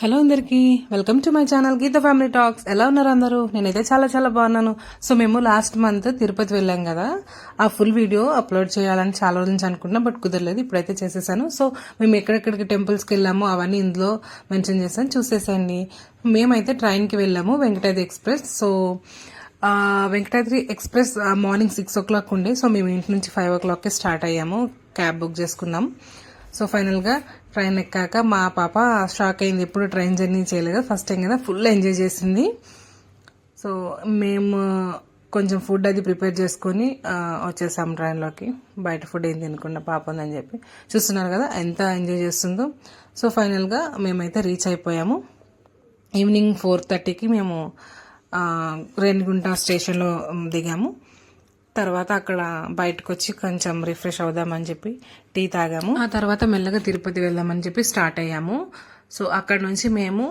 Hello అందరికీ welcome to my channel Geetha family talks. ఎలా ఉన్నారు అందరూ? నేనైతే చాలా చాలా బాగున్నాను. సో మేము లాస్ట్ మంత్ తిరుపతి వెళ్ళాం కదా. ఆ ఫుల్ వీడియో అప్లోడ్ చేయాలని చాలా రోజుల నుంచి అనుకున్నా బట్ కుదరలేదు. ఇప్పుడైతే చేసేసాను. సో మేము ఎక్కడెక్కడికి టెంపుల్స్కి వెళ్ళామో అవన్నీ ఇందులో మెన్షన్ చేశాను. చూసేసండి మేమైతే ట్రైన్కి వెళ్ళాము Venkatadri express. So Venkatadri express morning six o'clock ఉండే. సో మేము ఇంటి నుంచి ఫైవ్ ఓ క్లాక్కి స్టార్ట్ అయ్యాము. క్యాబ్ బుక్ చేసుకున్నాం. సో ఫైనల్గా ట్రైన్ ఎక్కాక మా పాప షాక్ అయింది. ఎప్పుడు ట్రైన్ జర్నీ చేయలేదు. ఫస్ట్ టైం కదా ఫుల్ ఎంజాయ్ చేసింది. సో మేము కొంచెం ఫుడ్ అది ప్రిపేర్ చేసుకొని వచ్చేసాము వచ్చేసాం ట్రైన్లోకి బయట ఫుడ్ ఏం తినకుండా పాప ఉందని చెప్పి. చూస్తున్నారు కదా ఎంత ఎంజాయ్ చేస్తుందో. సో ఫైనల్గా మేమైతే రీచ్ అయిపోయాము. ఈవినింగ్ ఫోర్ థర్టీకి మేము రేణిగుంట స్టేషన్లో దిగాము. తర్వాత అక్కడ బయటకు వచ్చి కొంచెం రిఫ్రెష్ అవుదామని చెప్పి టీ తాగాము. ఆ తర్వాత మెల్లగా తిరుపతి వెళ్దామని చెప్పి స్టార్ట్ అయ్యాము. సో అక్కడ నుంచి మేము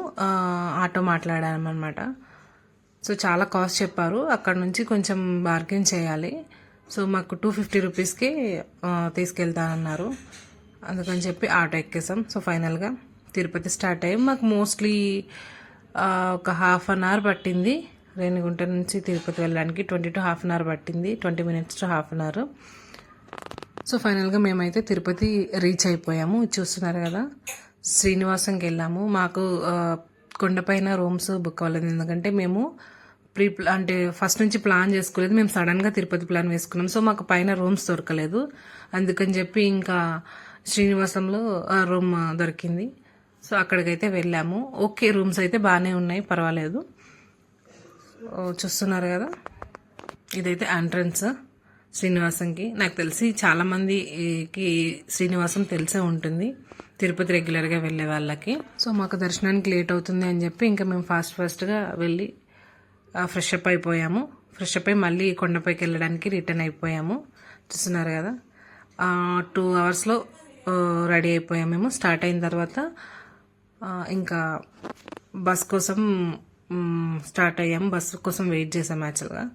ఆటో మాట్లాడాము అనమాట సో చాలా కాస్ట్ చెప్పారు. అక్కడ నుంచి కొంచెం బార్గెన్ చేయాలి. సో మాకు టూ ఫిఫ్టీ రూపీస్కి తీసుకెళ్తానన్నారు. అందుకని చెప్పి ఆటో ఎక్కేసాం. సో ఫైనల్గా తిరుపతి స్టార్ట్ అయ్యి. మాకు మోస్ట్లీ ఒక హాఫ్ అన్ అవర్ పట్టింది. రేణిగుంట నుంచి తిరుపతి వెళ్ళడానికి twenty to half an hour పట్టింది. Twenty minutes to half an hour. So ఫైనల్గా మేమైతే తిరుపతి రీచ్ అయిపోయాము. చూస్తున్నారు కదా శ్రీనివాసంకి వెళ్ళాము. మాకు కొండపైన రూమ్స్ బుక్ అవ్వలేదు. ఎందుకంటే మేము ప్రీ అంటే ఫస్ట్ నుంచి ప్లాన్ చేసుకోలేదు. మేము సడన్గా తిరుపతి ప్లాన్ వేసుకున్నాం. సో మాకు పైన రూమ్స్ దొరకలేదు. అందుకని చెప్పి ఇంకా శ్రీనివాసంలో రూమ్ దొరికింది. సో అక్కడికైతే వెళ్ళాము. ఓకే రూమ్స్ అయితే బాగానే ఉన్నాయి. పర్వాలేదు. చూస్తున్నారు కదా? ఇదైతే ఎంట్రన్స్ శ్రీనివాసంకి. నాకు తెలిసి చాలామందికి శ్రీనివాసం తెలిసే ఉంటుంది. తిరుపతి రెగ్యులర్గా వెళ్ళే వాళ్ళకి. సో మాకు దర్శనానికి లేట్ అవుతుంది అని చెప్పి ఇంకా మేము ఫాస్ట్ ఫాస్ట్గా వెళ్ళి ఫ్రెష్ అప్ అయిపోయాము. ఫ్రెష్ అప్ అయి మళ్ళీ కొండపైకి వెళ్ళడానికి రిటర్న్ అయిపోయాము. చూస్తున్నారు కదా? టూ అవర్స్లో రెడీ అయిపోయాము మేము. స్టార్ట్ అయిన తర్వాత ఇంకా బస్ కోసం స్టార్ట్ అయ్యాము బస్సు కోసం వెయిట్ చేసాం యాక్చువల్గా.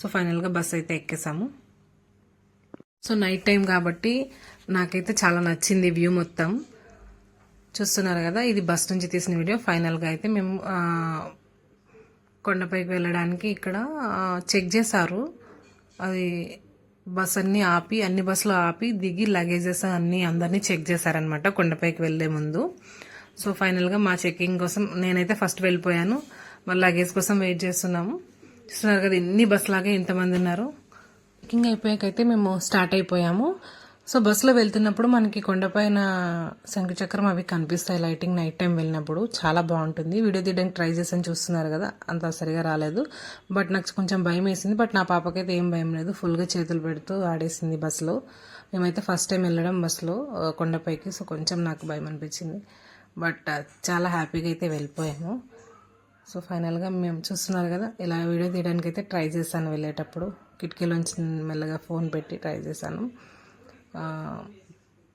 సో ఫైనల్గా బస్ అయితే ఎక్కేసాము. సో నైట్ టైం కాబట్టి నాకైతే చాలా నచ్చింది వ్యూ మొత్తం. చూస్తున్నారు కదా ఇది బస్ నుంచి తీసిన వీడియో. ఫైనల్గా అయితే మేము కొండపైకి వెళ్ళడానికి ఇక్కడ చెక్ చేశారు. అది బస్ అన్నీ ఆపి అన్ని బస్సులు ఆపి దిగి లగేజెస్ అన్నీ అందరినీ చెక్ చేశారనమాట కొండపైకి వెళ్ళే ముందు. సో ఫైనల్గా మా చెక్కింగ్ కోసం నేనైతే ఫస్ట్ వెళ్ళిపోయాను. మరి లగేజ్ కోసం వెయిట్ చేస్తున్నాము. చూస్తున్నారు కదా ఇన్ని బస్సు లాగా ఇంతమంది ఉన్నారు. బుకింగ్ అయిపోయాకైతే మేము స్టార్ట్ అయిపోయాము. సో బస్సులో వెళ్తున్నప్పుడు మనకి కొండపైన శంఖచక్రం అవి కనిపిస్తాయి లైటింగ్ నైట్ టైం వెళ్ళినప్పుడు. చాలా బాగుంటుంది. వీడియో తీయడానికి ట్రై చేసాను చూస్తున్నారు కదా. అంత సరిగా రాలేదు. బట్ నాకు కొంచెం భయం వేసింది. బట్ నా పాపకైతే ఏం భయం లేదు. ఫుల్గా చేతులు పెడుతూ ఆడేసింది బస్సులో మేమైతే ఫస్ట్ టైం వెళ్ళడం బస్సులో కొండపైకి సో కొంచెం నాకు భయం అనిపించింది. బట్ చాలా హ్యాపీగా అయితే వెళ్ళిపోయాము. సో ఫైనల్గా మేము చూస్తున్నారు కదా ఇలా వీడియో తీయడానికి అయితే ట్రై చేశాను వెళ్ళేటప్పుడు. కిటికీలోంచి మెల్లగా ఫోన్ పెట్టి ట్రై చేశాను.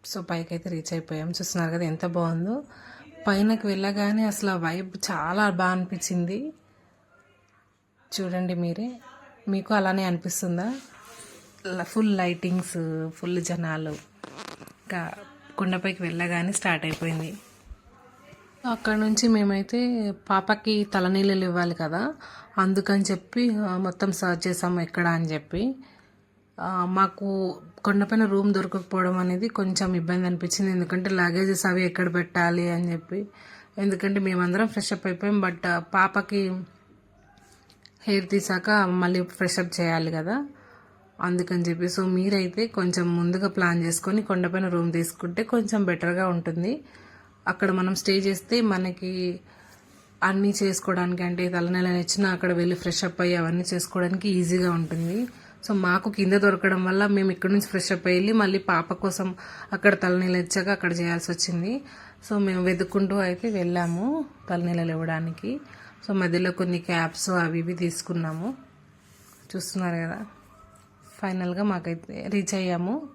సో పైకి అయితే రీచ్ అయిపోయాం. చూస్తున్నారు కదా ఎంత బాగుందో. పైనకి వెళ్ళగానే అసలు ఆ వైబ్ చాలా బాగా అనిపించింది. చూడండి మీరే. మీకు అలానే అనిపిస్తుందా? ఫుల్ లైటింగ్స్ ఫుల్ జనాలు. ఇంకా కొండపైకి వెళ్ళగానే స్టార్ట్ అయిపోయింది. అక్కడ నుంచి మేమైతే పాపకి తలనీళ్ళు ఇవ్వాలి కదా అందుకని చెప్పి మొత్తం సర్చ్ చేసాము ఎక్కడ అని చెప్పి. మాకు కొండపైన రూమ్ దొరకకపోవడం అనేది కొంచెం ఇబ్బంది అనిపించింది. ఎందుకంటే లగేజెస్ అవి ఎక్కడ పెట్టాలి అని చెప్పి. ఎందుకంటే మేమందరం ఫ్రెష్ అప్ అయిపోయాం బట్ పాపకి హెయిర్ తీసాక మళ్ళీ ఫ్రెష్ అప్ చేయాలి కదా. అందుకని చెప్పి సో మీరైతే కొంచెం ముందుగా ప్లాన్ చేసుకొని కొండపైన రూమ్ తీసుకుంటే కొంచెం బెటర్గా ఉంటుంది. అక్కడ మనం స్టే చేస్తే మనకి అన్నీ చేసుకోవడానికి అంటే తలనెల నచ్చినా అక్కడ వెళ్ళి ఫ్రెష్ అప్ అయ్యి అవన్నీ చేసుకోవడానికి ఈజీగా ఉంటుంది. సో మాకు కింద దొరకడం వల్ల మేము ఇక్కడ నుంచి ఫ్రెష్ అప్ అయ్యి మళ్ళీ పాప కోసం అక్కడ తలనీళ్ళు ఇచ్చాక అక్కడ చేయాల్సి వచ్చింది. సో మేము వెతుక్కుంటూ అయితే వెళ్ళాము తలనీళ్ళు ఇవ్వడానికి. సో మధ్యలో కొన్ని క్యాబ్స్ అవి ఇవి తీసుకున్నాము. చూస్తున్నారు కదా? ఫైనల్గా మాకైతే రీచ్ అయ్యాము.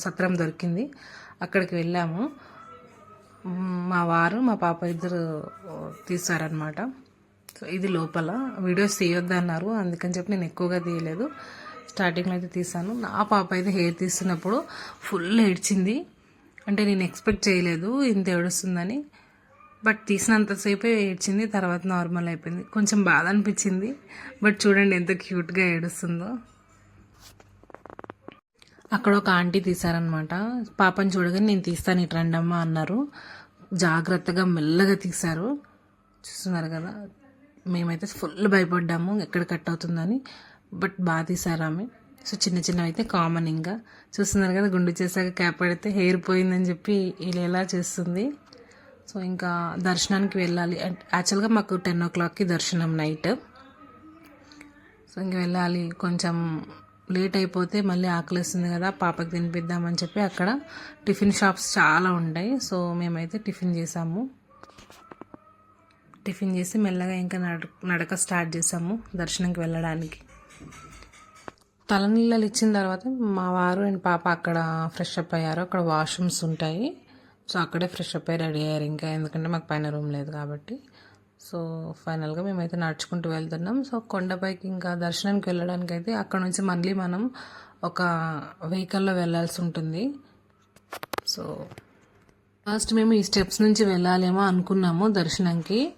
సత్రం దొరికింది. అక్కడికి వెళ్ళాము. మా వారు మా పాప ఇద్దరు తీసారనమాట సో ఇది లోపల. వీడియోస్ తీయొద్దన్నారు. అందుకని చెప్పి నేను ఎక్కువగా తీయలేదు. స్టార్టింగ్లో అయితే తీసాను నా పాప అయితే హెయిర్ తీస్తున్నప్పుడు ఫుల్ ఏడ్చింది. అంటే నేను ఎక్స్పెక్ట్ చేయలేదు ఇంత ఏడుస్తుందని. బట్ తీసినంతసేపే ఏడ్చింది. తర్వాత నార్మల్ అయిపోయింది. కొంచెం బాధ అనిపించింది. బట్ చూడండి ఎంత క్యూట్గా ఏడుస్తుందో. అక్కడ ఒక ఆంటీ తీశారనమాట పాపని చూడగానే నేను తీస్తాను ఇటు రండమ్మా అన్నారు. జాగ్రత్తగా మెల్లగా తీశారు. చూస్తున్నారు కదా మేమైతే ఫుల్ భయపడ్డాము ఎక్కడ కట్ అవుతుందని బట్ బాగా తీశారు ఆమె. సో చిన్న చిన్నవి అయితే కామన్ ఇంకా. చూస్తున్నారు కదా గుండు చేశాక క్యాప్ పెడితే హెయిర్ పోయిందని చెప్పి ఇలా ఎలా చేస్తుంది. సో ఇంకా దర్శనానికి వెళ్ళాలి. యాక్చువల్గా మాకు టెన్ ఓ క్లాక్కి దర్శనం నైట్. సో ఇంక వెళ్ళాలి. కొంచెం లేట్ అయిపోతే మళ్ళీ ఆకలిస్తుంది కదా పాపకి తినిపిద్దామని చెప్పి అక్కడ టిఫిన్ షాప్స్ చాలా ఉంటాయి. సో మేమైతే టిఫిన్ చేసాము. టిఫిన్ చేసి మెల్లగా ఇంకా నడ నడక స్టార్ట్ చేసాము దర్శనంకి వెళ్ళడానికి. తలనీళ్ళలు ఇచ్చిన తర్వాత మా వారు అండ్ పాప అక్కడ ఫ్రెష్ అప్ అయ్యారు. అక్కడ వాష్రూమ్స్ ఉంటాయి. సో అక్కడే ఫ్రెష్ అప్ అయ్యి రెడీ అయ్యారు ఇంకా. ఎందుకంటే మాకు పైన రూమ్ లేదు కాబట్టి. సో ఫైనల్గా మేమైతే నడుచుకుంటూ వెళ్తున్నాం. సో కొండపైకి ఇంకా దర్శనానికి వెళ్ళడానికి అయితే అక్కడ నుంచి మళ్ళీ మనం ఒక వెహికల్లో వెళ్ళాల్సి ఉంటుంది. సో ఫస్ట్ మేము ఈ స్టెప్స్ నుంచి వెళ్ళాలేమో అనుకున్నాము దర్శనంకి.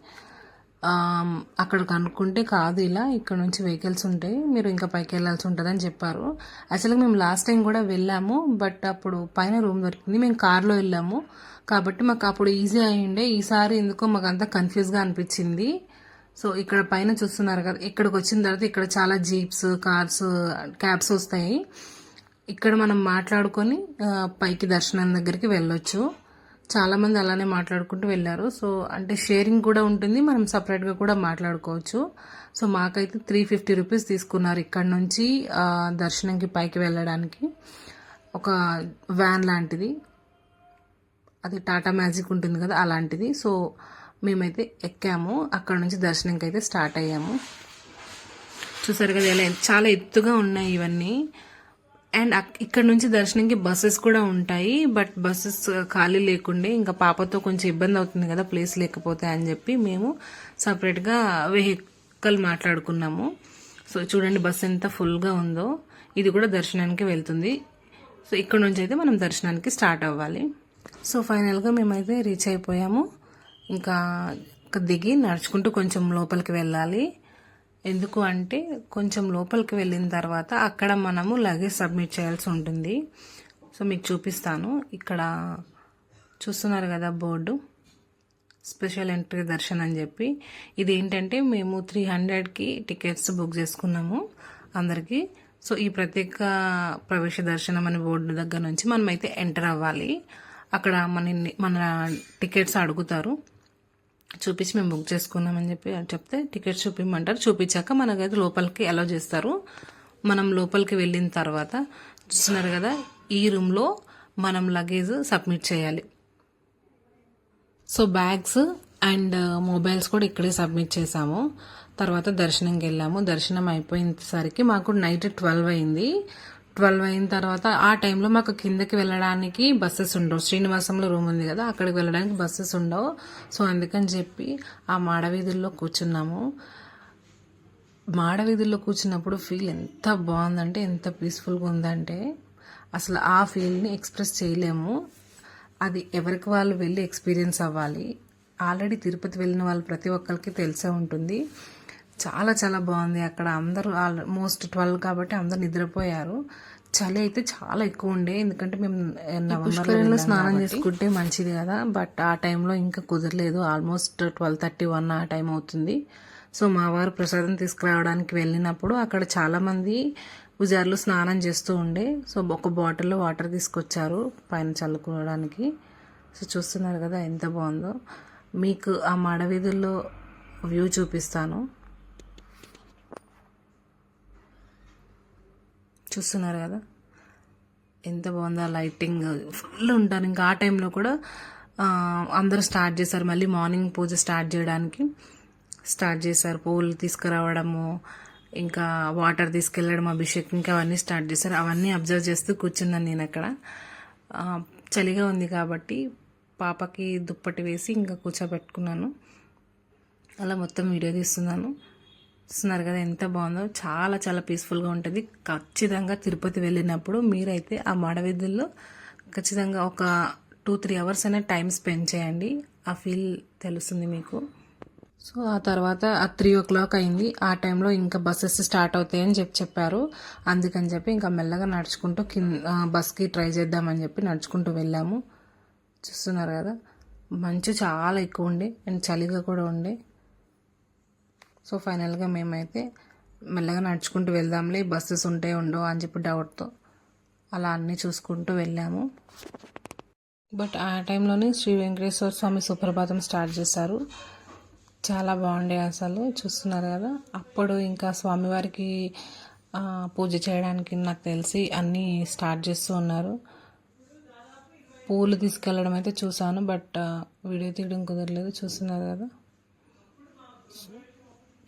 అక్కడ అక్కడికి అనుకుంటే కాదు ఇలా. ఇక్కడ నుంచి వెహికల్స్ ఉంటాయి. మీరు ఇంకా పైకి వెళ్ళాల్సి ఉంటుందని చెప్పారు. అసలు మేము లాస్ట్ టైం కూడా వెళ్ళాము బట్ అప్పుడు పైన రూమ్ దొరికింది. మేము కార్లో వెళ్ళాము. కాబట్టి మాకు అప్పుడు ఈజీ అయ్యిండే ఈసారి ఎందుకో మాకు అంతా కన్ఫ్యూజ్గా అనిపించింది. సో ఇక్కడ పైన చూస్తున్నారు కదా ఇక్కడికి వచ్చిన తర్వాత ఇక్కడ చాలా జీప్స్ కార్స్ క్యాబ్స్ వస్తాయి. ఇక్కడ మనం మాట్లాడుకొని పైకి దర్శనం దగ్గరికి వెళ్ళొచ్చు. చాలామంది అలానే మాట్లాడుకుంటూ వెళ్ళారు. సో అంటే షేరింగ్ కూడా ఉంటుంది. మనం సపరేట్గా కూడా మాట్లాడుకోవచ్చు. సో మాకైతే త్రీ ఫిఫ్టీ రూపీస్ తీసుకున్నారు ఇక్కడ నుంచి దర్శనంకి పైకి వెళ్ళడానికి. ఒక వ్యాన్ లాంటిది. అది టాటా మ్యాజిక్ ఉంటుంది కదా అలాంటిది. సో మేమైతే ఎక్కాము. అక్కడ నుంచి దర్శనంకి అయితే స్టార్ట్ అయ్యాము. చూసారు కదా ఎలా చాలా ఎత్తుగా ఉన్నాయి ఇవన్నీ. అండ్ అక్- ఇక్కడ నుంచి దర్శనంకి బస్సెస్ కూడా ఉంటాయి బట్ బస్సెస్ ఖాళీ లేకుండే ఇంకా పాపతో కొంచెం ఇబ్బంది అవుతుంది కదా ప్లేస్ లేకపోతే అని చెప్పి మేము సపరేట్గా వెహికల్ మాట్లాడుకున్నాము. సో చూడండి బస్సు ఎంత ఫుల్గా ఉందో ఇది కూడా దర్శనానికి వెళ్తుంది. సో ఇక్కడ నుంచి అయితే మనం దర్శనానికి స్టార్ట్ అవ్వాలి. సో ఫైనల్గా మేమైతే రీచ్ అయిపోయాము. ఇంకా దిగి నడుచుకుంటూ కొంచెం లోపలికి వెళ్ళాలి. ఎందుకు అంటే కొంచెం లోపలికి వెళ్ళిన తర్వాత అక్కడ మనము లగేజ్ సబ్మిట్ చేయాల్సి ఉంటుంది. సో మీకు చూపిస్తాను. ఇక్కడ చూస్తున్నారు కదా బోర్డు. స్పెషల్ ఎంట్రీ దర్శన్ అని చెప్పి. ఇది ఏంటంటే మేము త్రీ హండ్రెడ్కి టికెట్స్ బుక్ చేసుకున్నాము అందరికీ. సో ఈ ప్రత్యేక ప్రవేశ దర్శనం అనే బోర్డు దగ్గర నుంచి మనమైతే ఎంటర్ అవ్వాలి. అక్కడ మన మన టికెట్స్ అడుగుతారు. చూపించి మేము బుక్ చేసుకున్నామని చెప్పి చెప్తే టికెట్ చూపించమంటారు చూపించాక మనకైతే లోపలికి అలౌ చేస్తారు. మనం లోపలికి వెళ్ళిన తర్వాత చూస్తున్నారు కదా ఈ రూమ్లో మనం లగేజ్ సబ్మిట్ చేయాలి. సో బ్యాగ్స్ అండ్ మొబైల్స్ కూడా ఇక్కడే సబ్మిట్ చేసాము తర్వాత దర్శనంకి వెళ్ళాము. దర్శనం అయిపోయేసరికి మాకు నైట్ ట్వెల్వ్ అయింది. ట్వెల్వ్ అయిన తర్వాత ఆ టైంలో మాకు కిందకి వెళ్ళడానికి బస్సెస్ ఉండవు. శ్రీనివాసంలో రూమ్ ఉంది కదా అక్కడికి వెళ్ళడానికి బస్సెస్ ఉండవు. సో అందుకని చెప్పి ఆ మాడవీధుల్లో కూర్చున్నాము. మాడవీధుల్లో కూర్చున్నప్పుడు ఫీల్ ఎంత బాగుందంటే ఎంత పీస్ఫుల్గా ఉందంటే అసలు ఆ ఫీల్ని ఎక్స్ప్రెస్ చేయలేము. అది ఎవరికి వాళ్ళు వెళ్ళి ఎక్స్పీరియన్స్ అవ్వాలి. ఆల్రెడీ తిరుపతి వెళ్ళిన వాళ్ళు ప్రతి ఒక్కరికి తెలిసే ఉంటుంది. చాలా చాలా బాగుంది. అక్కడ అందరూ ఆల్మోస్ట్ ట్వెల్వ్ కాబట్టి అందరూ నిద్రపోయారు. చలి అయితే చాలా ఎక్కువ ఉండే. ఎందుకంటే మేము నవంబర్లో స్నానం చేసుకుంటే మంచిది కదా. బట్ ఆ టైంలో ఇంకా కుదరలేదు. ఆల్మోస్ట్ ట్వెల్వ్ థర్టీ వన్ ఆ టైం అవుతుంది. సో మా వారు ప్రసాదం తీసుకురావడానికి వెళ్ళినప్పుడు అక్కడ చాలా మంది పూజారులు స్నానం చేస్తూ ఉండే. సో ఒక బాటిల్లో వాటర్ తీసుకొచ్చారు పైన చల్లుకోవడానికి. సో చూస్తున్నారు కదా ఎంత బాగుందో. మీకు ఆ మడవీధుల్లో వ్యూ చూపిస్తాను. చూస్తున్నారు కదా. ఎంత బాగుందో లైటింగ్ ఫుల్ ఉంటారు ఇంకా ఆ టైంలో కూడా అందరూ స్టార్ట్ చేశారు. మళ్ళీ మార్నింగ్ పూజ స్టార్ట్ చేయడానికి స్టార్ట్ చేశారు. పూలు తీసుకురావడము ఇంకా వాటర్ తీసుకెళ్ళడం అభిషేకం ఇంకా అవన్నీ స్టార్ట్ చేశారు. అవన్నీ అబ్జర్వ్ చేస్తూ కూర్చున్నాను నేను అక్కడ. చలిగా ఉంది కాబట్టి పాపకి దుప్పటి వేసి ఇంకా కూర్చోబెట్టుకున్నాను. అలా మొత్తం వీడియో తీస్తున్నాను. చూస్తున్నారు కదా ఎంత బాగుందో. చాలా చాలా పీస్ఫుల్గా ఉంటుంది. ఖచ్చితంగా తిరుపతి వెళ్ళినప్పుడు మీరైతే ఆ మాడవీధుల్లో ఖచ్చితంగా ఒక టూ త్రీ అవర్స్ అనే టైం స్పెండ్ చేయండి. ఆ ఫీల్ తెలుస్తుంది మీకు. సో ఆ తర్వాత ఆ త్రీ ఓ క్లాక్ అయింది. ఆ టైంలో ఇంకా బస్సెస్ స్టార్ట్ అవుతాయని చెప్పి చెప్పారు. అందుకని చెప్పి ఇంకా మెల్లగా నడుచుకుంటూ కింద బస్కి ట్రై చేద్దామని చెప్పి నడుచుకుంటూ వెళ్ళాము. చూస్తున్నారు కదా? మంచు చాలా ఎక్కువ ఉండే. అండ్ చలిగా కూడా ఉండే. సో ఫైనల్గా మేమైతే మెల్లగా నడుచుకుంటూ వెళ్దాంలే బస్సెస్ ఉంటాయి ఉండవు అని చెప్పి డౌట్తో అలా అన్నీ చూసుకుంటూ వెళ్ళాము. బట్ ఆ టైంలోనే శ్రీ వెంకటేశ్వర స్వామి సుప్రభాతం స్టార్ట్ చేశారు. చాలా బాగుండే అసలు చూస్తున్నారు కదా. అప్పుడు ఇంకా స్వామివారికి పూజ చేయడానికి నాకు తెలిసి అన్నీ స్టార్ట్ చేస్తూ ఉన్నారు. పూలు తీసుకెళ్ళడం అయితే చూశాను బట్ వీడియో తీయడం కుదరలేదు చూస్తున్నారు కదా.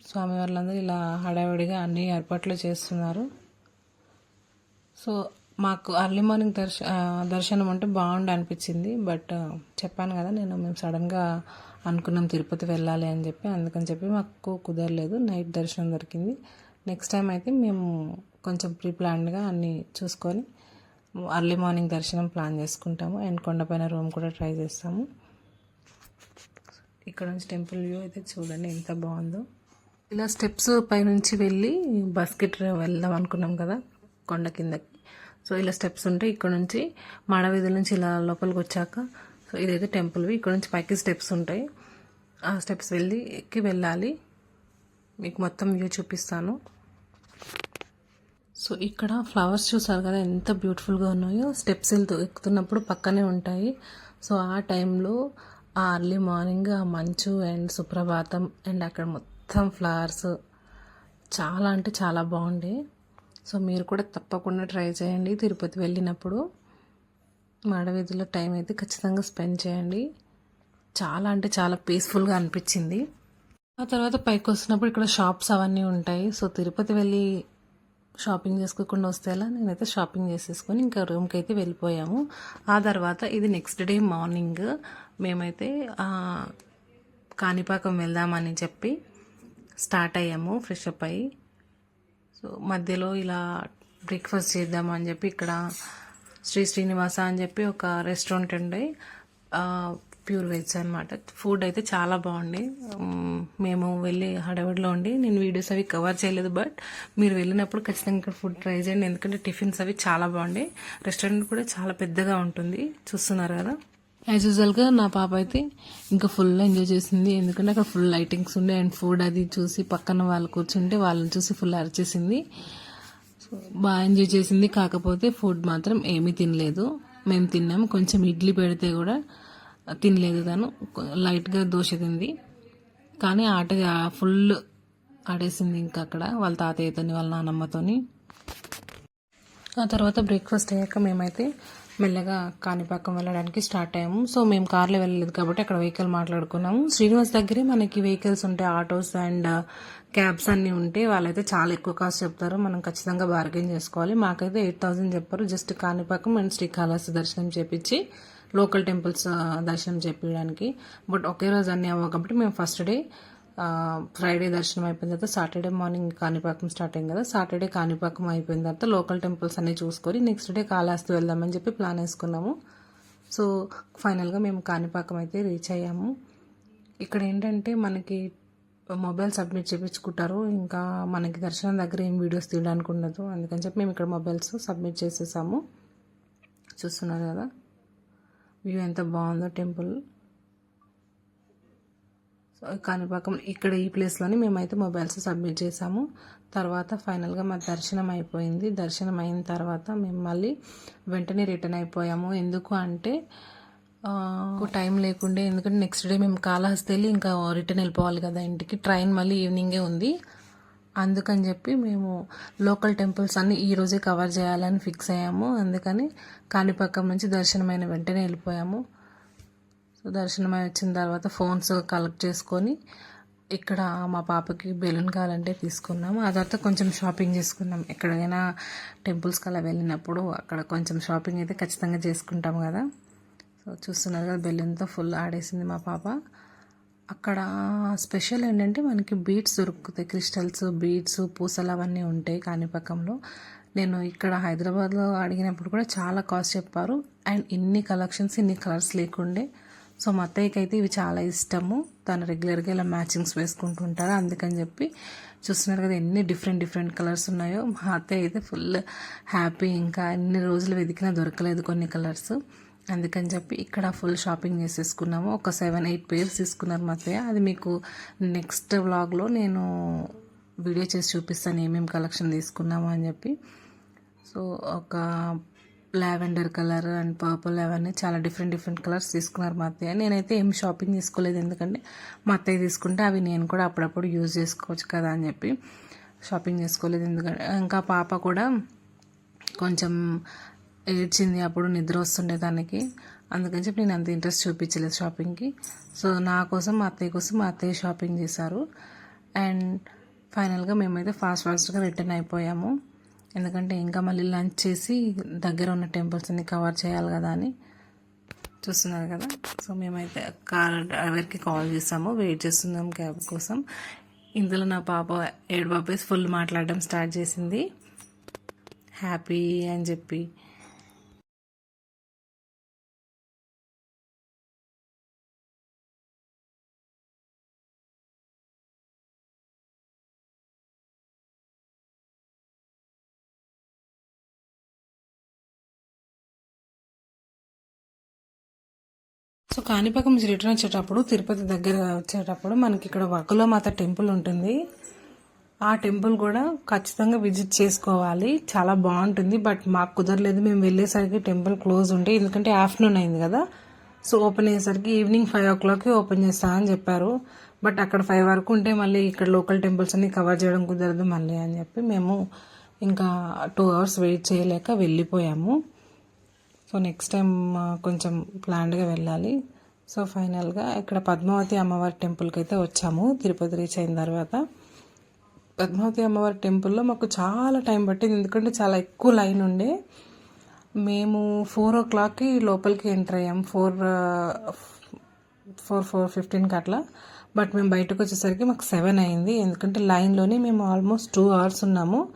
స్వామి వాళ్ళందరూ ఇలా హడావిడిగా అన్ని ఏర్పాట్లు చేస్తున్నారు. సో మాకు అర్లీ మార్నింగ్ దర్శ దర్శనం అంటే బాగుండి అనిపించింది. బట్ చెప్పాను కదా నేను మేము సడన్గా అనుకున్నాం తిరుపతి వెళ్ళాలి అని చెప్పి. అందుకని చెప్పి మాకు కుదరలేదు. నైట్ దర్శనం దొరికింది. నెక్స్ట్ టైం అయితే మేము కొంచెం ప్రీ ప్లాన్డ్గా అన్నీ చూసుకొని అర్లీ మార్నింగ్ దర్శనం ప్లాన్ చేసుకుంటాము. అండ్ కొండపైన రూమ్ కూడా ట్రై చేస్తాము. ఇక్కడ నుంచి టెంపుల్ వ్యూ అయితే చూడండి ఎంత బాగుందో. ఇలా స్టెప్స్ పైనుంచి వెళ్ళి బస్కెట్ వెళ్దాం అనుకున్నాం కదా కొండ కిందకి. సో ఇలా స్టెప్స్ ఉంటాయి ఇక్కడ నుంచి మాడవీధుల నుంచి ఇలా లోపలికి వచ్చాక సో ఇదైతే టెంపుల్వి ఇక్కడ నుంచి పైకి స్టెప్స్ ఉంటాయి. ఆ స్టెప్స్ వెళ్ళి ఎక్కి వెళ్ళాలి. మీకు మొత్తం వ్యూ చూపిస్తాను. సో ఇక్కడ ఫ్లవర్స్ చూసారు కదా ఎంత బ్యూటిఫుల్గా ఉన్నాయో. స్టెప్స్ వెళ్తూ ఎక్కుతున్నప్పుడు పక్కనే ఉంటాయి. సో ఆ టైంలో ఆ అర్లీ మార్నింగ్ ఆ మంచు అండ్ సుప్రభాతం అండ్ అక్కడ మొత్తం మొత్తం ఫ్లవర్స్ చాలా అంటే చాలా బాగుండే. సో మీరు కూడా తప్పకుండా ట్రై చేయండి తిరుపతి వెళ్ళినప్పుడు. మాడవీధిలో టైం అయితే ఖచ్చితంగా స్పెండ్ చేయండి. చాలా అంటే చాలా పీస్ఫుల్గా అనిపించింది. ఆ తర్వాత పైకి వస్తున్నప్పుడు ఇక్కడ షాప్స్ అవన్నీ ఉంటాయి. సో తిరుపతి వెళ్ళి షాపింగ్ చేసుకోకుండా వస్తే ఎలా? నేనైతే షాపింగ్ చేసేసుకొని ఇంకా రూమ్కి అయితే వెళ్ళిపోయాము. ఆ తర్వాత ఇది నెక్స్ట్ డే మార్నింగ్ మేమైతే కాణిపాకం వెళ్దామని చెప్పి స్టార్ట్ అయ్యాము ఫ్రెష్ అప్ అయ్యి. సో మధ్యలో ఇలా బ్రేక్ఫాస్ట్ చేద్దామని చెప్పి ఇక్కడ శ్రీ శ్రీనివాస అని చెప్పి ఒక రెస్టారెంట్ ఉండే. ప్యూర్ వెజ్ అనమాట ఫుడ్ అయితే చాలా బాగుంది మేము వెళ్ళి హడవడిలో ఉండి నేను వీడియోస్ అవి కవర్ చేయలేదు బట్ మీరు వెళ్ళినప్పుడు ఖచ్చితంగా ఇక్కడ ఫుడ్ ట్రై చేయండి. ఎందుకంటే టిఫిన్స్ అవి చాలా బాగుండే. రెస్టారెంట్ కూడా చాలా పెద్దగా ఉంటుంది. చూస్తున్నారు కదా? యాజ్ యూజువల్గా నా పాప అయితే ఇంకా ఫుల్ ఎంజాయ్ చేసింది. ఎందుకంటే అక్కడ ఫుల్ లైటింగ్స్ ఉండే అండ్ ఫుడ్ అది చూసి పక్కన వాళ్ళు కూర్చుంటే వాళ్ళని చూసి ఫుల్ అరిచేసింది. బాగా ఎంజాయ్ చేసింది. కాకపోతే ఫుడ్ మాత్రం ఏమీ తినలేదు. మేము తిన్నాము. కొంచెం ఇడ్లీ పెడితే కూడా తినలేదు తను. లైట్గా దోశ తింది. కానీ ఆట ఫుల్ ఆడేసింది ఇంకా అక్కడ వాళ్ళ తాతయ్యతోని వాళ్ళ నాన్నమ్మతోని ఆ తర్వాత బ్రేక్ఫాస్ట్ అయ్యాక మేమైతే మెల్లగా కాణిపాకం వెళ్ళడానికి స్టార్ట్ అయ్యాము. సో మేము కార్లో వెళ్ళలేదు కాబట్టి అక్కడ వెహికల్ మాట్లాడుకున్నాము. శ్రీనివాస్ దగ్గరే మనకి వెహికల్స్ ఉంటాయి. ఆటోస్ అండ్ క్యాబ్స్ అన్నీ ఉంటే వాళ్ళైతే చాలా ఎక్కువ కాస్ట్ చెప్తారు. మనం ఖచ్చితంగా బార్గెన్ చేసుకోవాలి. మాకైతే ఎయిట్ థౌసండ్ చెప్పారు. జస్ట్ కాణిపాకం అండ్ శ్రీకాళహస్తి దర్శనం చేపించి లోకల్ టెంపుల్స్ దర్శనం చేపించడానికి. బట్ ఒకే రోజు అన్నీ అవ్వవు కాబట్టి మేము ఫస్ట్ డే ఫ్రైడే దర్శనం అయిపోయిన తర్వాత సాటర్డే మార్నింగ్ కాణిపాకం స్టార్ట్ అయింది కదా. సాటర్డే కాణిపాకం అయిపోయిన తర్వాత లోకల్ టెంపుల్స్ అన్ని చూసుకొని నెక్స్ట్ డే కాళహస్తి వెళ్దామని చెప్పి ప్లాన్ వేసుకున్నాము. సో ఫైనల్గా మేము కాణిపాకం అయితే రీచ్ అయ్యాము. ఇక్కడ ఏంటంటే మనకి మొబైల్ సబ్మిట్ చేయించుకుంటారు ఇంకా మనకి దర్శనం దగ్గర ఏం వీడియోస్ తీయడానికి ఉండదు. అందుకని చెప్పి మేము ఇక్కడ మొబైల్స్ సబ్మిట్ చేసేసాము. చూస్తున్నారు కదా? వ్యూ ఎంత బాగుందో టెంపుల్ కాణిపాకం ఇక్కడ ఈ ప్లేస్లోనే మేమైతే మొబైల్స్ సబ్మిట్ చేసాము తర్వాత ఫైనల్గా మా దర్శనం అయిపోయింది. దర్శనం అయిన తర్వాత మేము మళ్ళీ వెంటనే రిటర్న్ అయిపోయాము. ఎందుకు అంటే టైం లేకుండే ఎందుకంటే నెక్స్ట్ డే మేము కాళహస్తి వెళ్ళి ఇంకా రిటర్న్ వెళ్ళిపోవాలి కదా ఇంటికి. ట్రైన్ మళ్ళీ ఈవినింగే ఉంది. అందుకని చెప్పి మేము లోకల్ టెంపుల్స్ అన్ని ఈరోజే కవర్ చేయాలని ఫిక్స్ అయ్యాము. అందుకని కాణిపాకం నుంచి దర్శనమైన వెంటనే వెళ్ళిపోయాము. సో దర్శనం వచ్చిన తర్వాత ఫోన్స్ కలెక్ట్ చేసుకొని ఇక్కడ మా పాపకి బెలూన్ కావాలంటే తీసుకున్నాము. ఆ తర్వాత కొంచెం షాపింగ్ చేసుకున్నాం. ఎక్కడైనా టెంపుల్స్కి అలా వెళ్ళినప్పుడు అక్కడ కొంచెం షాపింగ్ అయితే ఖచ్చితంగా చేసుకుంటాం కదా. సో చూస్తున్నారు కదా బెలూన్తో ఫుల్ ఆడేసింది మా పాప. అక్కడ స్పెషల్ ఏంటంటే మనకి బీడ్స్ దొరుకుతాయి. క్రిస్టల్స్ బీడ్స్ పూసలు అవన్నీ ఉంటాయి కాణిపాకంలో. నేను ఇక్కడ హైదరాబాద్లో అడిగినప్పుడు కూడా చాలా కాస్ట్ చెప్పారు. అండ్ ఇన్ని కలెక్షన్స్ ఇన్ని కలర్స్ లేకుండే సో మా అత్తయ్యకి అయితే ఇవి చాలా ఇష్టము. తను రెగ్యులర్గా ఇలా మ్యాచింగ్స్ వేసుకుంటూ ఉంటారు. అందుకని చెప్పి చూస్తున్నారు కదా ఎన్ని డిఫరెంట్ డిఫరెంట్ కలర్స్ ఉన్నాయో. మా అత్తయ్య అయితే ఫుల్ హ్యాపీ ఇంకా ఎన్ని రోజులు వెతికినా దొరకలేదు కొన్ని కలర్స్ అందుకని చెప్పి ఇక్కడ ఫుల్ షాపింగ్ చేసేసుకున్నాము. ఒక సెవెన్ ఎయిట్ పేర్స్ తీసుకున్నారు మా అత్తయ్య. అది మీకు నెక్స్ట్ వ్లాగ్లో నేను వీడియో చేసి చూపిస్తాను ఏమేమి కలెక్షన్ తీసుకున్నాము అని చెప్పి. సో ఒక లావెండర్ కలర్ అండ్ పర్పుల్ అవన్నీ చాలా డిఫరెంట్ డిఫరెంట్ కలర్స్ తీసుకున్నారు మా అత్తయ్య. నేనైతే ఏం షాపింగ్ తీసుకోలేదు. ఎందుకంటే మా అత్తయ్య తీసుకుంటే అవి నేను కూడా అప్పుడప్పుడు యూజ్ చేసుకోవచ్చు కదా అని చెప్పి షాపింగ్ చేసుకోలేదు. ఎందుకంటే ఇంకా పాప కూడా కొంచెం ఏడ్చింది అప్పుడు నిద్ర వస్తుండే దానికి అందుకని చెప్పి నేను అంత ఇంట్రెస్ట్ చూపించలేదు షాపింగ్కి. సో నా కోసం మా అత్తయ్య కోసం మా అత్తయ్య షాపింగ్ చేశారు. అండ్ ఫైనల్గా మేమైతే ఫాస్ట్ ఫాస్ట్గా రిటర్న్ అయిపోయాము. ఎందుకంటే ఇంకా మళ్ళీ లంచ్ చేసి దగ్గర ఉన్న టెంపుల్స్ని కవర్ చేయాలి కదా అని చూస్తున్నారు కదా. సో మేమైతే కార్ డ్రైవర్కి కాల్ చేసాము. వెయిట్ చేస్తున్నాం క్యాబ్ కోసం. ఇందులో నా పాప ఏడు బాబేస్ ఫుల్ మాట్లాడడం స్టార్ట్ చేసింది. హ్యాపీ అని చెప్పి సో కాణిపాకం నుంచి రిటర్న్ వచ్చేటప్పుడు తిరుపతి దగ్గర వచ్చేటప్పుడు మనకి ఇక్కడ వకులో మాత టెంపుల్ ఉంటుంది. ఆ టెంపుల్ కూడా ఖచ్చితంగా విజిట్ చేసుకోవాలి. చాలా బాగుంటుంది బట్ మాకు కుదరలేదు. మేము వెళ్ళేసరికి టెంపుల్ క్లోజ్ ఉండే ఎందుకంటే ఆఫ్టర్నూన్ అయింది కదా. సో ఓపెన్ అయ్యేసరికి ఈవినింగ్ ఫైవ్ ఓ క్లాక్కి ఓపెన్ చేస్తామని చెప్పారు. బట్ అక్కడ ఫైవ్ వరకు ఉంటే మళ్ళీ ఇక్కడ లోకల్ టెంపుల్స్ అన్ని కవర్ చేయడం కుదరదు మళ్ళీ అని చెప్పి మేము ఇంకా టూ అవర్స్ వెయిట్ చేయలేక వెళ్ళిపోయాము. సో నెక్స్ట్ టైం కొంచెం ప్లాన్డ్గా వెళ్ళాలి. సో ఫైనల్గా ఇక్కడ పద్మావతి అమ్మవారి టెంపుల్కి అయితే వచ్చాము. తిరుపతి రీచ్ అయిన తర్వాత. పద్మావతి అమ్మవారి టెంపుల్లో మాకు చాలా టైం పట్టింది. ఎందుకంటే చాలా ఎక్కువ లైన్ ఉండే. మేము ఫోర్ ఓ క్లాక్కి లోపలికి ఎంటర్ అయ్యాం. ఫోర్ ఫోర్ ఫోర్ ఫిఫ్టీన్కి అట్లా. బట్ మేము బయటకు వచ్చేసరికి మాకు సెవెన్ అయింది. ఎందుకంటే లైన్లోనే మేము ఆల్మోస్ట్ టూ అవర్స్ ఉన్నాము.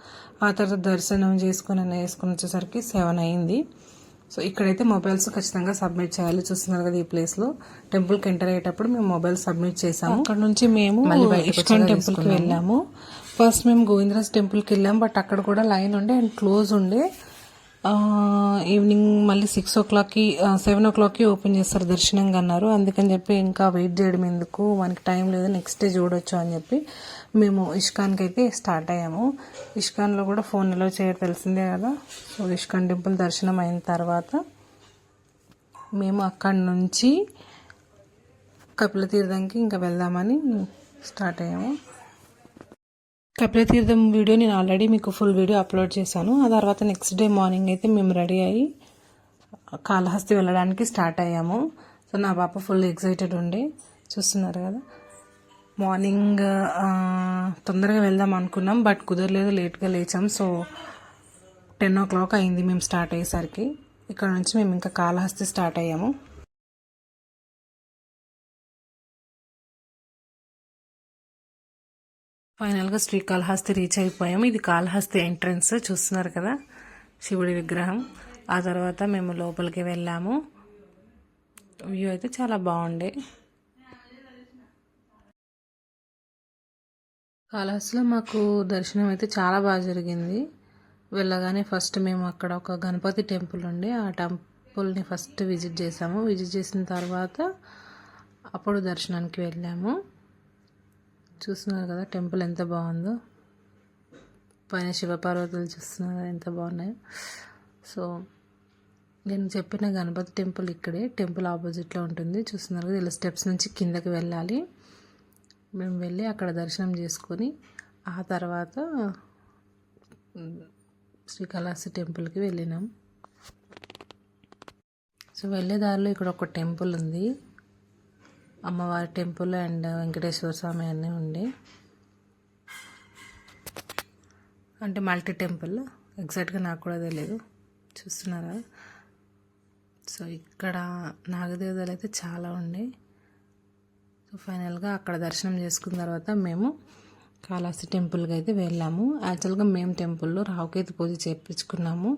ఆ తర్వాత దర్శనం చేసుకుని వేసుకుని వచ్చేసరికి సెవెన్ అయింది. సో ఇక్కడైతే మొబైల్స్ ఖచ్చితంగా సబ్మిట్ చేయాలి. చూస్తున్నారు కదా ఈ ప్లేస్లో. టెంపుల్కి ఎంటర్ అయ్యేటప్పుడు మేము మొబైల్ సబ్మిట్ చేసాము. అక్కడ నుంచి మేము ఇస్కాన్ టెంపుల్కి వెళ్ళాము. ఫస్ట్ మేము గోవిందరాజ్ టెంపుల్కి వెళ్ళాము బట్ అక్కడ కూడా లైన్ ఉండే అండ్ క్లోజ్ ఉండే. ఈవినింగ్ మళ్ళీ సిక్స్ ఓ క్లాక్కి సెవెన్ ఓ క్లాక్కి ఓపెన్ చేస్తారు దర్శనంగా అన్నారు అందుకని చెప్పి ఇంకా వెయిట్ చేయడం ఎందుకు? మనకి టైం లేదు. నెక్స్ట్ డే చూడొచ్చు అని చెప్పి మేము ఇష్కాన్కి అయితే స్టార్ట్ అయ్యాము. ఇష్కాన్లో కూడా ఫోన్ ఎలా చేయడం తెలిసిందే కదా? సో ఇష్కాన్ టెంపుల్ దర్శనం అయిన తర్వాత మేము అక్కడి నుంచి కపిల తీర్థంకి ఇంకా వెళ్దామని స్టార్ట్ అయ్యాము. కపిలతీర్థం వీడియో నేను ఆల్రెడీ మీకు ఫుల్ వీడియో అప్లోడ్ చేశాను. ఆ తర్వాత నెక్స్ట్ డే మార్నింగ్ అయితే మేము రెడీ అయ్యి కాళహస్తి వెళ్ళడానికి స్టార్ట్ అయ్యాము. సో నా పాప ఫుల్ ఎక్సైటెడ్ ఉండే చూస్తున్నారు కదా. మార్నింగ్ తొందరగా వెళ్దాం అనుకున్నాం బట్ కుదరలేదు లేట్గా లేచాం. సో టెన్ ఓ క్లాక్ అయింది మేము స్టార్ట్ అయ్యేసరికి. ఇక్కడ నుంచి మేము ఇంకా కాళహస్తి స్టార్ట్ అయ్యాము. ఫైనల్గా శ్రీకాళహస్తి రీచ్ అయిపోయాము. ఇది కాళహస్తి ఎంట్రన్స్ చూస్తున్నారు కదా? శివుడి విగ్రహం. ఆ తర్వాత మేము లోపలికి వెళ్ళాము. వ్యూ అయితే చాలా బాగుండే. కాళహస్తిలో మాకు దర్శనం అయితే చాలా బాగా జరిగింది. వెళ్ళగానే ఫస్ట్ మేము అక్కడ ఒక గణపతి టెంపుల్ ఉండే. ఆ టెంపుల్ని ఫస్ట్ విజిట్ చేసాము. విజిట్ చేసిన తర్వాత అప్పుడు దర్శనానికి వెళ్ళాము. చూస్తున్నారు కదా టెంపుల్ ఎంత బాగుందో. పైన శివపార్వతులు చూస్తున్నారు ఎంత బాగున్నాయో. సో నేను చెప్పిన గణపతి టెంపుల్ ఇక్కడే టెంపుల్ ఆపోజిట్లో ఉంటుంది. చూస్తున్నారు కదా ఇలా స్టెప్స్ నుంచి కిందకి వెళ్ళాలి. మేము వెళ్ళి అక్కడ దర్శనం చేసుకొని ఆ తర్వాత శ్రీకాళహస్తి టెంపుల్కి వెళ్ళినాం. సో వెళ్ళే దారిలో ఇక్కడ ఒక టెంపుల్ ఉంది. అమ్మవారి టెంపుల్ అండ్ వెంకటేశ్వర స్వామి అన్నీ ఉండి అంటే మల్టీ టెంపుల్. ఎగ్జాక్ట్గా నాకు కూడా తెలియదు చూస్తున్నారా? సో ఇక్కడ నాగదేవతలు అయితే చాలా ఉండే సో ఫైనల్గా అక్కడ దర్శనం చేసుకున్న తర్వాత మేము కాళహస్తి టెంపుల్కి అయితే వెళ్ళాము. యాక్చువల్గా మేము టెంపుల్లో రావుకేతు పూజ చేయించుకున్నాము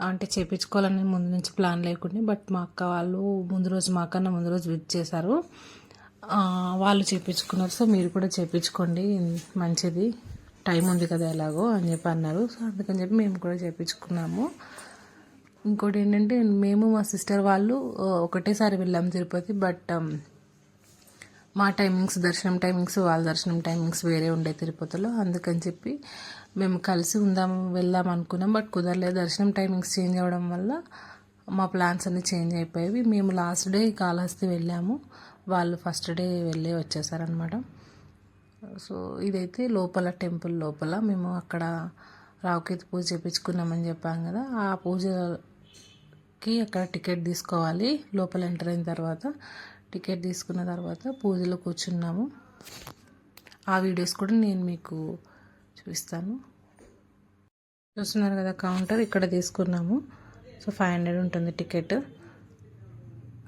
అంటే చేపించుకోవాలని ముందు నుంచి ప్లాన్ లేకుండా బట్ మా అక్క వాళ్ళు ముందు రోజు మా అక్కన్న ముందు రోజు విజిట్ చేశారు. వాళ్ళు చేపించుకున్నారు. సో మీరు కూడా చేపించుకోండి. మంచిది. టైం ఉంది కదా ఎలాగో అని చెప్పి అన్నారు. సో అందుకని చెప్పి మేము కూడా చేపించుకున్నాము. ఇంకోటి ఏంటంటే మేము మా సిస్టర్ వాళ్ళు ఒకటేసారి వెళ్ళాం తిరుపతి బట్ మా టైమింగ్స్ దర్శనం టైమింగ్స్ వాళ్ళ దర్శనం టైమింగ్స్ వేరే ఉండే తిరుపతిలో. అందుకని చెప్పి మేము కలిసి ఉందాం వెళ్దాం అనుకున్నాం. బట్ కుదరలేదు. దర్శనం టైమింగ్స్ చేంజ్ అవ్వడం వల్ల మా ప్లాన్స్ అన్ని చేంజ్ అయిపోయేవి మేము లాస్ట్ డే కాళహస్తి వెళ్ళాము. వాళ్ళు ఫస్ట్ డే వెళ్ళి వచ్చేసారనమాట సో ఇదైతే లోపల టెంపుల్ లోపల మేము అక్కడ రావుకేతు పూజ చేపించుకున్నామని చెప్పాం కదా. ఆ పూజకి అక్కడ టికెట్ తీసుకోవాలి. లోపల ఎంటర్ అయిన తర్వాత టికెట్ తీసుకున్న తర్వాత పూజలో కూర్చున్నాము. ఆ వీడియోస్ కూడా నేను మీకు చూపిస్తాను. చూస్తున్నారు కదా కౌంటర్ ఇక్కడ తీసుకున్నాము. సో ఫైవ్ హండ్రెడ్ ఉంటుంది టికెట్.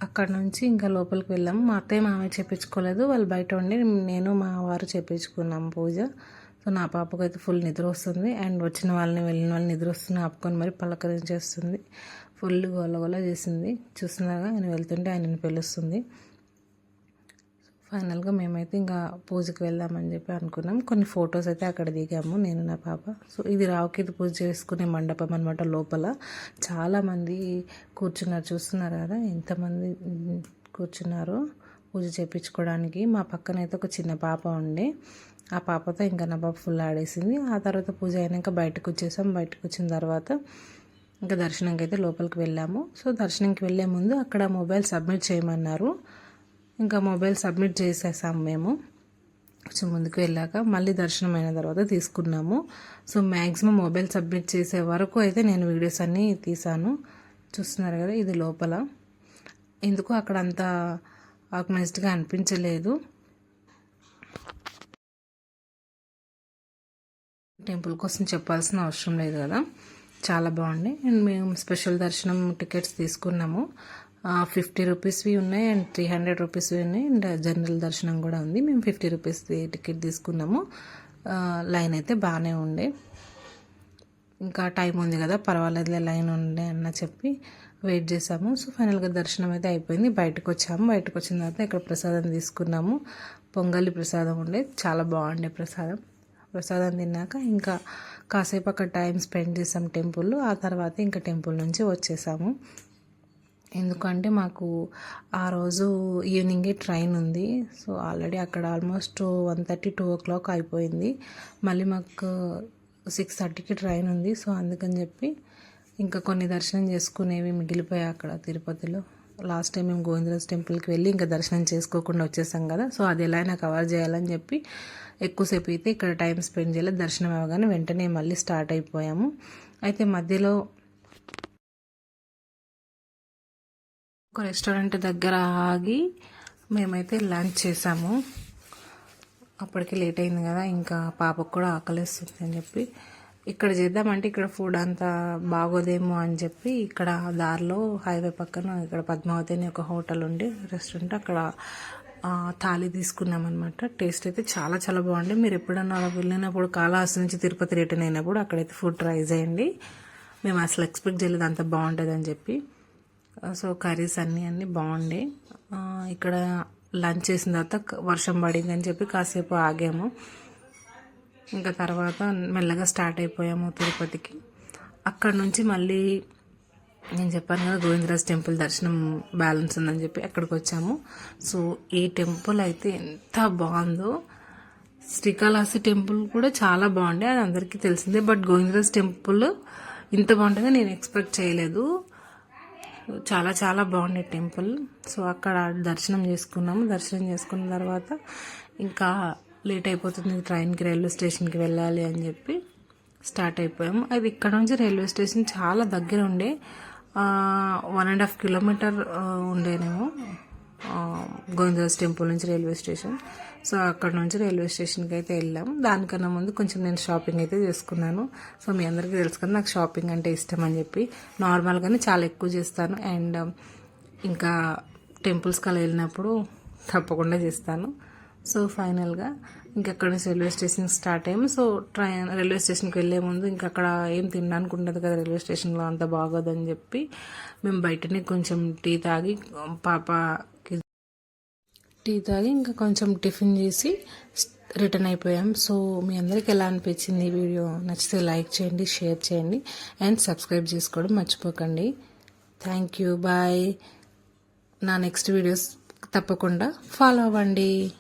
అక్కడ నుంచి ఇంకా లోపలికి వెళ్ళాము. మా అత్తయ్య మామయ్య చేపించుకోలేదు వాళ్ళు బయట ఉండి నేను మా వారు చేపించుకున్నాము పూజ. సో నా పాపకు అయితే ఫుల్ నిద్ర వస్తుంది. అండ్ వచ్చిన వాళ్ళని వెళ్ళిన వాళ్ళని నిద్ర వస్తుంది. ఆపుకొని మరి పలకరించేస్తుంది. ఫుల్ గోల గోల చేసింది. చూస్తున్నాగా ఆయన వెళ్తుంటే ఆయనను పిలుస్తుంది. ఫైనల్గా మేమైతే ఇంకా పూజకి వెళ్దామని చెప్పి అనుకున్నాం. కొన్ని ఫొటోస్ అయితే అక్కడ దిగాము నేను నా పాప. సో ఇది రావుకేతు పూజ చేసుకునే మండపం అనమాట లోపల. చాలామంది కూర్చున్నారు చూస్తున్నారు కదా? ఎంతమంది కూర్చున్నారో పూజ చేయించుకోవడానికి మా పక్కన అయితే ఒక చిన్న పాప ఉండే. ఆ పాపతో ఇంకా నా పాప ఫుల్ ఆడేసింది. ఆ తర్వాత పూజ అయినాక బయటకు వచ్చేసాం. బయటకు వచ్చిన తర్వాత ఇంకా దర్శనంకి అయితే లోపలికి వెళ్ళాము. సో దర్శనంకి వెళ్ళే ముందు అక్కడ మొబైల్ సబ్మిట్ చేయమన్నారు. ఇంకా మొబైల్ సబ్మిట్ చేసేసాం మేము. కొంచెం ముందుకు వెళ్ళాక మళ్ళీ దర్శనం అయిన తర్వాత తీసుకున్నాము. సో మ్యాక్సిమం మొబైల్ సబ్మిట్ చేసే వరకు అయితే నేను వీడియోస్ అన్నీ తీసాను. చూస్తున్నారు కదా ఇది లోపల. ఎందుకు అక్కడ అంత ఆర్గనైజ్డ్గా అనిపించలేదు. టెంపుల్ కోసం చెప్పాల్సిన అవసరం లేదు కదా. చాలా బాగుంది. అండ్ మేము స్పెషల్ దర్శనం టికెట్స్ తీసుకున్నాము. ఫిఫ్టీ రూపీస్వి ఉన్నాయి అండ్ త్రీ హండ్రెడ్ రూపీస్వి ఉన్నాయి. అండ్ జనరల్ దర్శనం కూడా ఉంది. మేము ఫిఫ్టీ రూపీస్ది టికెట్ తీసుకున్నాము. లైన్ అయితే బాగానే ఉండే. ఇంకా టైం ఉంది కదా పర్వాలేదులే లైన్ ఉండే అన్న చెప్పి వెయిట్ చేసాము. సో ఫైనల్గా దర్శనం అయితే అయిపోయింది. బయటకు వచ్చాము. బయటకు వచ్చిన తర్వాత ఇక్కడ ప్రసాదం తీసుకున్నాము. పొంగలి ప్రసాదం ఉండే. చాలా బాగుండే ప్రసాదం. ప్రసాదం తిన్నాక ఇంకా కాసేపు అక్కడ టైం స్పెండ్ చేసాం టెంపుల్లో ఆ తర్వాత ఇంకా టెంపుల్ నుంచి వచ్చేసాము. ఎందుకంటే మాకు ఆ రోజు ఈవినింగే ట్రైన్ ఉంది. సో ఆల్రెడీ అక్కడ almost one thirty two o'clock అయిపోయింది. మళ్ళీ మాకు సిక్స్ థర్టీకి ట్రైన్ ఉంది. సో అందుకని చెప్పి ఇంకా కొన్ని దర్శనం చేసుకునేవి మిగిలిపోయాయి అక్కడ తిరుపతిలో. లాస్ట్ టైం మేము గోవిందరాజ్ టెంపుల్కి వెళ్ళి ఇంకా దర్శనం చేసుకోకుండా వచ్చేసాం కదా. సో అది ఎలా అయినా కవర్ చేయాలని చెప్పి ఎక్కువసేపు అయితే ఇక్కడ టైం స్పెండ్ చేయలేదు. దర్శనం అవ్వగానే వెంటనే మళ్ళీ స్టార్ట్ అయిపోయాము. అయితే మధ్యలో ఒక రెస్టారెంట్ దగ్గర ఆగి మేమైతే లంచ్ చేసాము. అప్పటికి లేట్ అయింది కదా ఇంకా పాపకు కూడా ఆకలిస్తుంది అని చెప్పి. ఇక్కడ చేద్దామంటే ఇక్కడ ఫుడ్ అంతా బాగోదేమో అని చెప్పి ఇక్కడ దారిలో హైవే పక్కన ఇక్కడ పద్మావతి అని ఒక హోటల్ ఉండి రెస్టారెంట్. అక్కడ ఆ, థాలీ తీసుకున్నాం అనమాట టేస్ట్ అయితే చాలా చాలా బాగుంది మీరు ఎప్పుడన్నా అలా వెళ్ళినప్పుడు కాళహస్తి నుంచి తిరుపతి రిటర్న్ అయినప్పుడు అక్కడైతే ఫుడ్ ట్రై చేయండి మేము అసలు ఎక్స్పెక్ట్ చేయలేదు అంత బాగుంటుంది అని చెప్పి. సో కర్రీస్ అన్నీ అన్నీ బాగుండే. ఇక్కడ లంచ్ చేసిన తర్వాత వర్షం పడింది అని చెప్పి కాసేపు ఆగాము. ఇంకా తర్వాత మెల్లగా స్టార్ట్ అయిపోయాము తిరుపతికి. అక్కడ నుంచి మళ్ళీ నేను చెప్పాను కదా గోవిందరాజ్ టెంపుల్ దర్శనం బ్యాలెన్స్ ఉందని చెప్పి అక్కడికి వచ్చాము. సో ఈ టెంపుల్ అయితే ఎంత బాగుందో. శ్రీకాళహస్తి టెంపుల్ కూడా చాలా బాగుండే అది అందరికీ తెలిసిందే. బట్ గోవిందరాజ్ టెంపుల్ ఇంత బాగుంటుందని నేను ఎక్స్పెక్ట్ చేయలేదు. చాలా చాలా బాగుండే టెంపుల్. సో అక్కడ దర్శనం చేసుకున్నాము. దర్శనం చేసుకున్న తర్వాత ఇంకా లేట్ అయిపోతుంది. ట్రైన్కి రైల్వే స్టేషన్కి వెళ్ళాలి అని చెప్పి స్టార్ట్ అయిపోయాము. అది ఇక్కడ నుంచి రైల్వే స్టేషన్ చాలా దగ్గర ఉండే వన్ అండ్ హాఫ్ కిలోమీటర్ ఉండేనేమో. గోవిందరాజ్ టెంపుల్ నుంచి రైల్వే స్టేషన్. సో అక్కడ నుంచి రైల్వే స్టేషన్కి అయితే వెళ్ళాం. దానికన్నా ముందు కొంచెం నేను షాపింగ్ అయితే చేసుకున్నాను. సో మీ అందరికీ తెలుసు కదా నాకు షాపింగ్ అంటే ఇష్టం అని చెప్పి. నార్మల్గానే చాలా ఎక్కువ చేస్తాను. అండ్ ఇంకా టెంపుల్స్కి అలా వెళ్ళినప్పుడు తప్పకుండా చేస్తాను. సో ఫైనల్గా ఇంకక్కడ నుంచి రైల్వే స్టేషన్ స్టార్ట్ అయ్యాము సో ట్రైన్ రైల్వే స్టేషన్కి వెళ్ళే ముందు ఇంకక్కడ అక్కడ ఏం తినడానికి ఉండదు కదా రైల్వే స్టేషన్లో అంత బాగోదని చెప్పి మేము బయటనే కొంచెం టీ తాగి పాప టీ తాగి ఇంకా కొంచెం టిఫిన్ చేసి రిటర్న్ అయిపోయాం. సో మీ అందరికి ఎలా అనిపించింది ఈ వీడియో? నచ్చితే లైక్ చేయండి షేర్ చేయండి అండ్ సబ్స్క్రైబ్ చేసుకోవడం మర్చిపోకండి. Thank you. బాయ్. నా నెక్స్ట్ వీడియోస్ తప్పకుండా ఫాలో అవ్వండి.